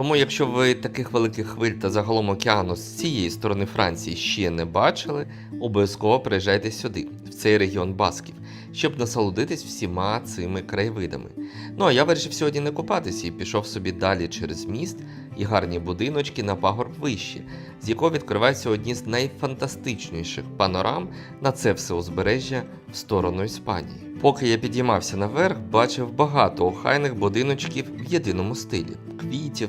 Тому, якщо ви таких великих хвиль та загалом океану з цієї сторони Франції ще не бачили, обов'язково приїжджайте сюди, в цей регіон Басків, щоб насолодитись всіма цими краєвидами. Ну а я вирішив сьогодні не купатися і пішов собі далі через міст і гарні будиночки на пагорб вище, з якого відкриваються одні з найфантастичніших панорам на це все узбережжя в сторону Іспанії. Поки я підіймався наверх, бачив багато охайних будиночків в єдиному стилі, квітів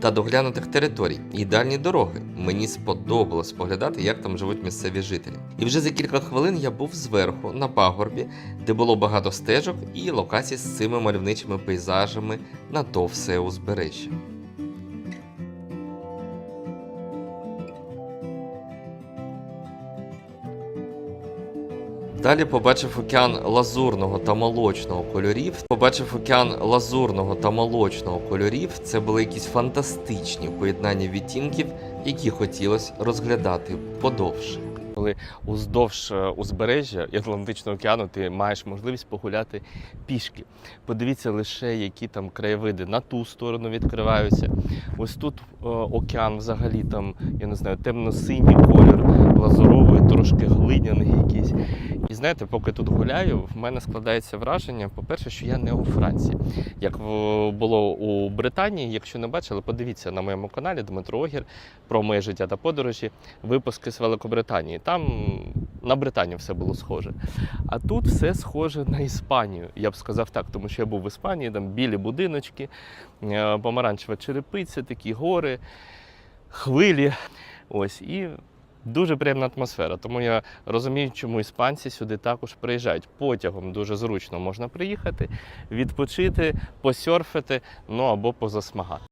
та доглянутих територій, ідеальні дороги. Мені сподобалось поглядати, як там живуть місцеві жителі. І вже за кілька хвилин я був зверху на пагорбі, де було багато стежок і локацій з цими мальовничими пейзажами на то все узбережжя. Далі побачив океан лазурного та молочного кольорів. Побачив океан лазурного та молочного кольорів. Це були якісь фантастичні поєднання відтінків, які хотілося розглядати подовше. Коли уздовж е, узбережжя і Атлантичного океану ти маєш можливість погуляти пішки. Подивіться лише, які там краєвиди на ту сторону відкриваються. Ось тут е, океан взагалі там, я не знаю, темно-синій колір, лазуровий, трошки глиняний якийсь. Знаєте, поки тут гуляю, в мене складається враження, по-перше, що я не у Франції. Як було у Британії, якщо не бачили, подивіться на моєму каналі Дмитро Огір про моє життя та подорожі, випуски з Великобританії. Там на Британію все було схоже. А тут все схоже на Іспанію. Я б сказав так, тому що я був в Іспанії, там білі будиночки, е, помаранчева черепиця, такі гори, хвилі. Ось і дуже приємна атмосфера. Тому я розумію, чому іспанці сюди також приїжджають. Потягом дуже зручно можна приїхати, відпочити, посьорфити, ну або позасмагати.